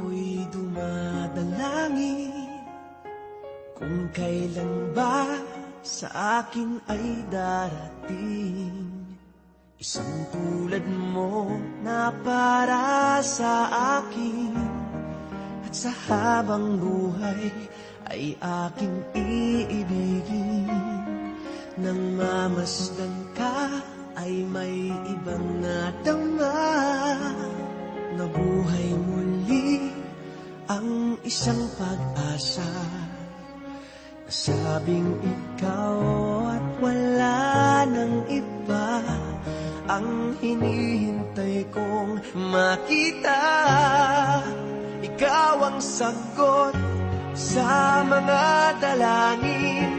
Ako'y dumadalangin. Kung kailan ba sa akin ay darating? Isang tulad mo na para sa akin. At sa habang buhay ay aking iibigin. Nang mamasdan isang pag-asa Nasabing ikaw at wala nang iba Ang hinihintay kong makita. Ikaw ang sagot sa mga dalangin.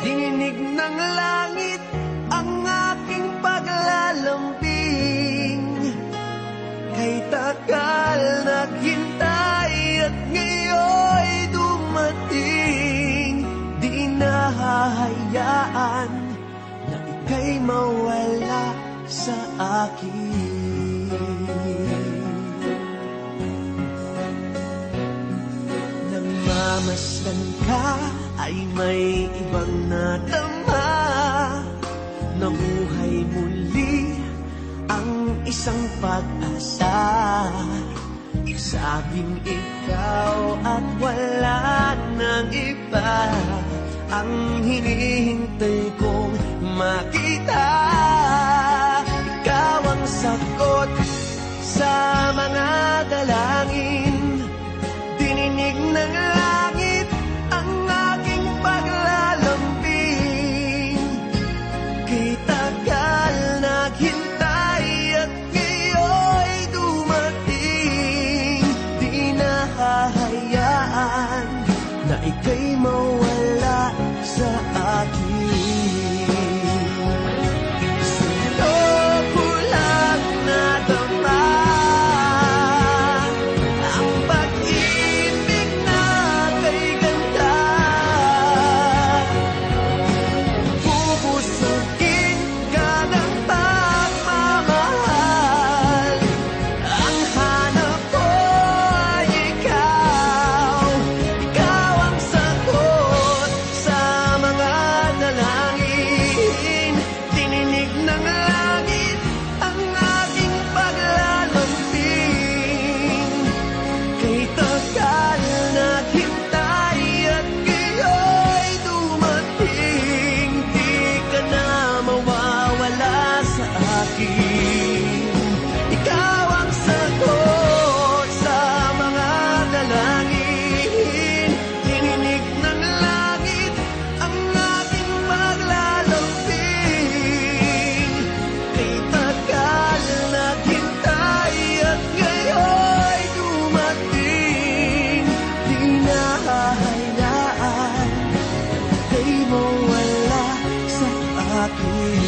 Dininig ng langit ngayon'y dumating Di nahahayaan na ika'y mawala sa akin. Nang mamasdan ka ay may ibang natama. Nabuhay muli ang isang pag-asa Sabing ikaw at wala nang iba. Ang hinihintay kong makita Ikaw ang sagot sa ako'y mawala sa akin. ako'y mawala sa akin.